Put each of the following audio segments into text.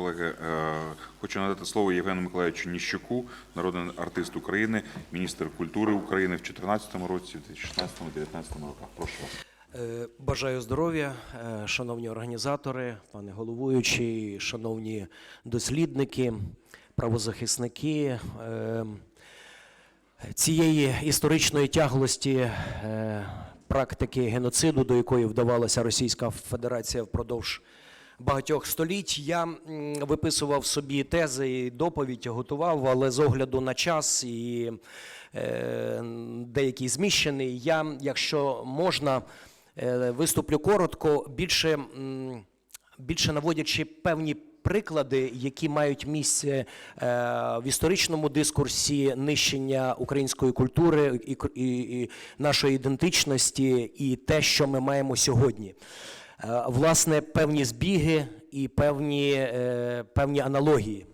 колеги. Е, Хочу надати слово Євгену Миколаївичу Ніщуку, народний артист України, міністр культури України в 2014 році, в 2016-2019 роках. Прошу вас. Е, Бажаю здоров'я, е, шановні організатори, пане головуючий, шановні дослідники, правозахисники. Цієї історичної тяглості практики геноциду, до якої вдавалася Російська Федерація впродовж багатьох століть, я виписував собі тези і доповідь готував, але з огляду на час і е, деякий зміщений, я, якщо можна, е, виступлю коротко, більше, більше наводячи певні приклади, які мають місце е, в історичному дискурсі нищення української культури і, нашої ідентичності, і те, що ми маємо сьогодні. Е, Власне, певні збіги і певні, е, певні аналогії.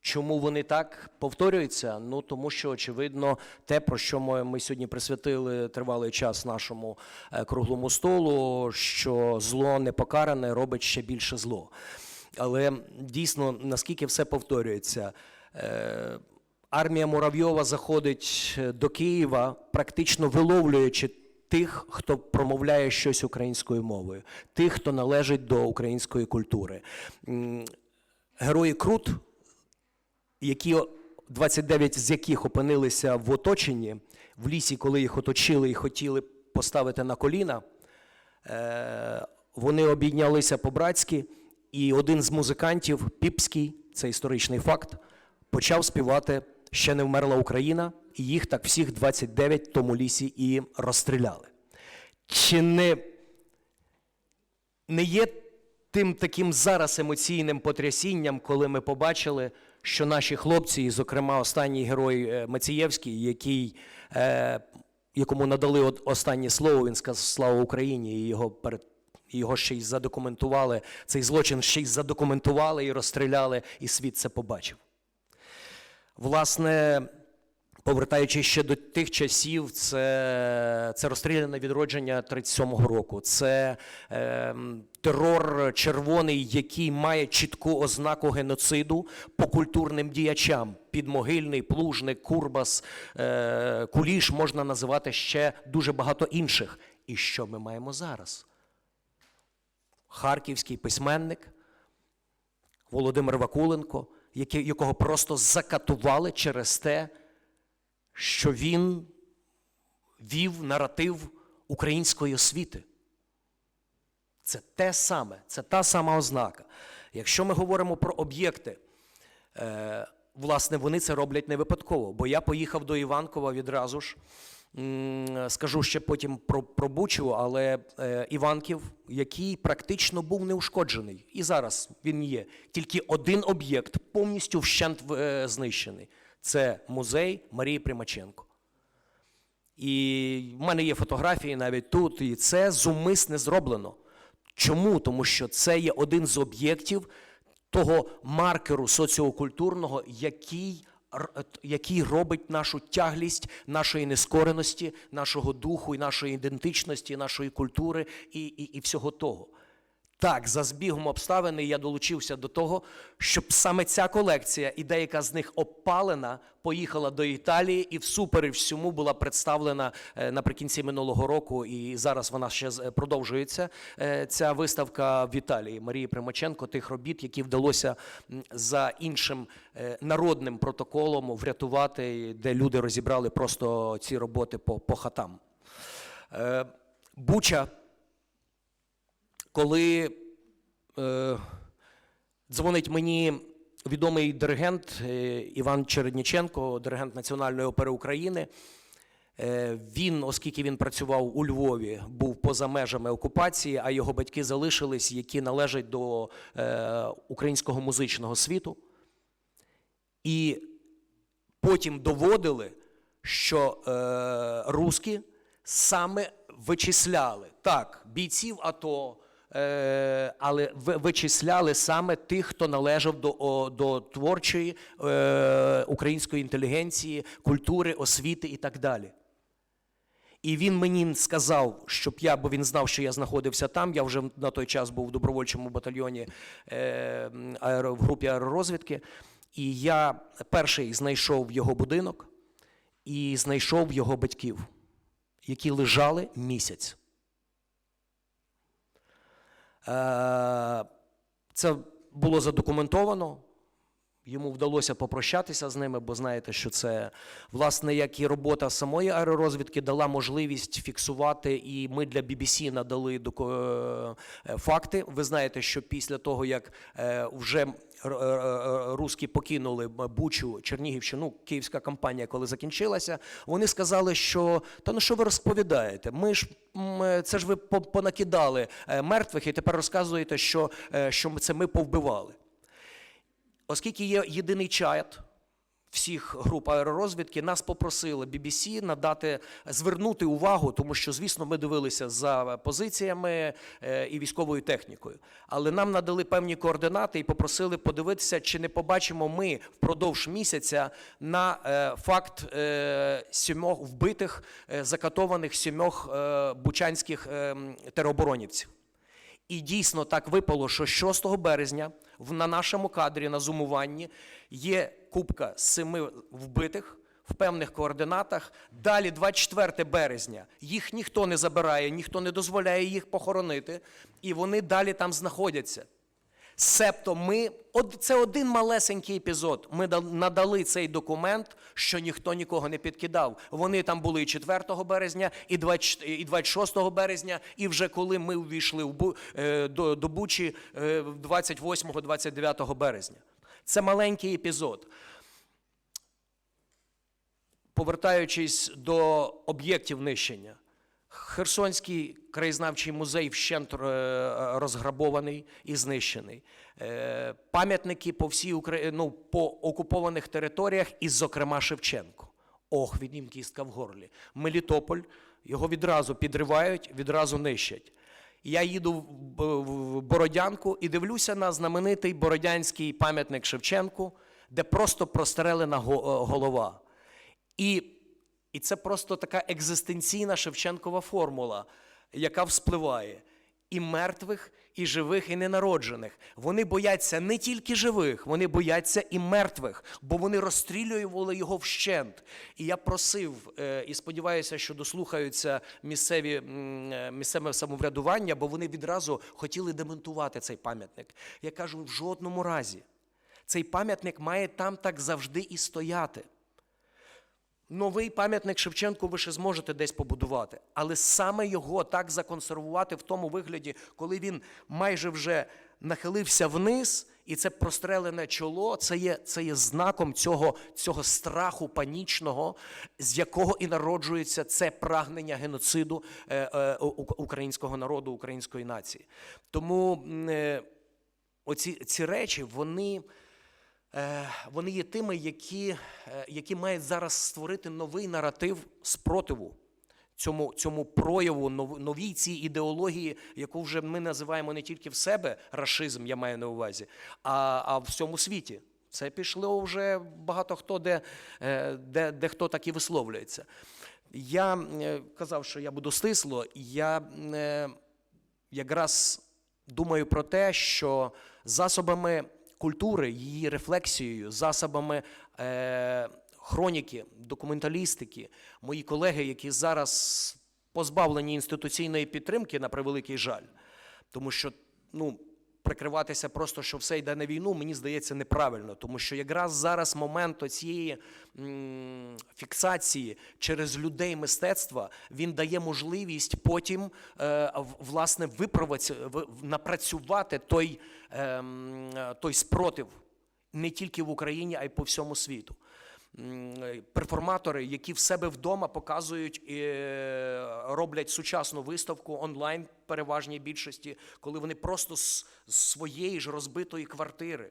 Чому вони так повторюються? Ну тому що очевидно, те, про що ми, ми сьогодні присвятили тривалий час нашому е, круглому столу, що зло непокаране робить ще більше зло. Але дійсно, наскільки все повторюється, армія Муравйова заходить до Києва, практично виловлюючи тих, хто промовляє щось українською мовою, тих, хто належить до української культури. Герої Крут які 29 з яких опинилися в оточенні в лісі, коли їх оточили і хотіли поставити на коліна, е, вони обійнялися по-братськи, і один з музикантів, Піпський, це історичний факт, почав співати Ще не вмерла Україна, і їх так всіх 29 в тому лісі і розстріляли. Чи не не є тим таким зараз емоційним потрясінням, коли ми побачили, що наші хлопці, і, зокрема, останній герой е, Мацієвський, який, е, якому надали от останнє слово, він сказав Слава Україні, і його перед. Його ще й задокументували, цей злочин ще й задокументували і розстріляли, і світ це побачив. Власне, повертаючись ще до тих часів, це, це розстріляне відродження 37-го року. Це е, терор червоний, який має чітку ознаку геноциду по культурним діячам. Підмогильний, плужник, Курбас, е, Куліш можна називати ще дуже багато інших. І що ми маємо зараз? Харківський письменник, Володимир Вакуленко, якого просто закатували через те, що він вів наратив української освіти. Це те саме, це та сама ознака. Якщо ми говоримо про об'єкти, е, власне, вони це роблять не випадково, бо я поїхав до Іванкова відразу ж. Скажу ще потім про, про Бучу, але е, Іванків, який практично був неушкоджений, і зараз він є. Тільки один об'єкт повністю вщент е, знищений. Це музей Марії Примаченко. І в мене є фотографії навіть тут, і це зумисне зроблено. Чому? Тому що це є один з об'єктів того маркеру соціокультурного, який, який робить нашу тяглість нашої нескореності, нашого духу, і нашої ідентичності, нашої культури і, і, і всього того. Так, за збігом обставин я долучився до того, щоб саме ця колекція, і деяка з них опалена, поїхала до Італії і всупереч всьому була представлена е, наприкінці минулого року. І зараз вона ще продовжується. е, Ця виставка в Італії Марії Примаченко, тих робіт, які вдалося за іншим е, народним протоколом врятувати, де люди розібрали просто ці роботи по, по хатам. Е, Буча коли е, дзвонить мені відомий диригент е, Іван Чередніченко, диригент Національної опери України. Е, він, оскільки він працював у Львові, був поза межами окупації, а його батьки залишились, які належать до е, українського музичного світу. І потім доводили, що е, руски саме вичисляли так, бійців АТО, але вичисляли саме тих, хто належав до, до творчої е, української інтелігенції, культури, освіти і так далі. І він мені сказав, щоб я, бо він знав, що я знаходився там. Я вже на той час був в добровольчому батальйоні е, в групі аеророзвідки. І я перший знайшов його будинок і знайшов його батьків, які лежали місяць. Е, Це було задокументовано. Йому вдалося попрощатися з ними, бо знаєте, що це власне як і робота самої аеророзвідки дала можливість фіксувати, і ми для BBC надали е, факти. Ви знаєте, що після того, як е, вже р- р- р- русські покинули Бучу, Чернігівщину, київська кампанія, коли закінчилася, вони сказали, що та ну що ви розповідаєте? Ми ж е, це ж ви по- понакидали мертвих, і тепер розказуєте, що, що це ми повбивали. Оскільки є єдиний чат всіх груп аеророзвідки, нас попросили BBC надати, звернути увагу, тому що, звісно, ми дивилися за позиціями е, і військовою технікою. Але нам надали певні координати і попросили подивитися, чи не побачимо ми впродовж місяця на е, факт е, сімох вбитих, закатованих сімох бучанських е, тероборонівців. І дійсно так випало, що 6 березня на нашому кадрі на зумуванні є кубка семи вбитих в певних координатах. Далі, 24 березня, їх ніхто не забирає, ніхто не дозволяє їх похоронити, і вони далі там знаходяться. Себто ми, це один малесенький епізод. Ми надали цей документ, що ніхто нікого не підкидав. Вони там були і 4 березня, і 26 березня, і вже коли ми увійшли е, до, Бучі е, 28-29 березня. Це маленький епізод. Повертаючись до об'єктів нищення, Херсонський краєзнавчий музей вщент е, розграбований і знищений. Е, Пам'ятники по всій Украї... ну, по окупованих територіях, і, зокрема, Шевченко. Ох, від ним кістка в горлі. Мелітополь його відразу підривають, відразу нищать. Я їду в Бородянку і дивлюся на знаменитий бородянський пам'ятник Шевченку, де просто прострелена голова. І, і це просто така екзистенційна Шевченкова формула, яка вспливає. І мертвих, і живих, і ненароджених. Вони бояться не тільки живих, вони бояться і мертвих, бо вони розстрілювали його вщент. І я просив, е, і сподіваюся, що дослухаються місцеві е, місцеве самоврядування, бо вони відразу хотіли демонтувати цей пам'ятник. Я кажу, в жодному разі. Цей пам'ятник має там так завжди і стояти. Новий пам'ятник Шевченку ви ще зможете десь побудувати, але саме його так законсервувати в тому вигляді, коли він майже вже нахилився вниз, і це прострелене чоло, це є, це є знаком цього, цього страху панічного, з якого і народжується це прагнення геноциду е, е, українського народу, української нації. Тому е, оці ці речі, вони. Е, вони є тими, які, е, які мають зараз створити новий наратив спротиву цьому, цьому прояву, нов- новій цій ідеології, яку вже ми називаємо не тільки в себе рашизм, я маю на увазі, а, а в всьому світі. Це пішло вже багато хто де, е, де, де хто так і висловлюється. Я казав, що я буду стисло. Я якраз думаю про те, що засобами культури, її рефлексією, засобами е, хроніки, документалістики, мої колеги, які зараз позбавлені інституційної підтримки, на превеликий жаль, тому що ну, прикриватися просто, що все йде на війну, мені здається неправильно, тому що якраз зараз момент цієї фіксації через людей мистецтва він дає можливість потім е, власне виправити, в- в- напрацювати той, ем, е, той спротив не тільки в Україні, а й по всьому світу. Е, Перформатори, які в себе вдома показують і е, роблять сучасну виставку онлайн, переважній більшості, коли вони просто з своєї ж розбитої квартири,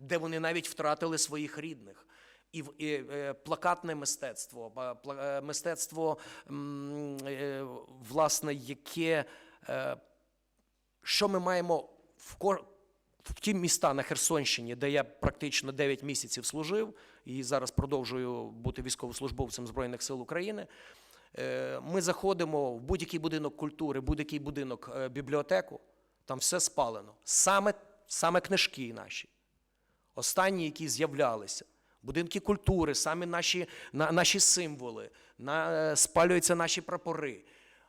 де вони навіть втратили своїх рідних. І, і е, плакатне мистецтво, мистецтво, власне, яке що ми маємо в, в ті міста на Херсонщині, де я практично 9 місяців служив і зараз продовжую бути військовослужбовцем Збройних сил України. Е, Ми заходимо в будь-який будинок культури, будь-який будинок е, бібліотеку, там все спалено. Саме, саме книжки наші, останні, які з'являлися. Будинки культури, самі наші, на, наші символи, на, е, спалюються наші прапори.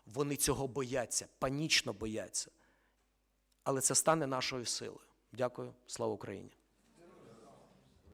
Вони цього бояться, панічно бояться. Але це стане нашою силою. Дякую, слава Україні.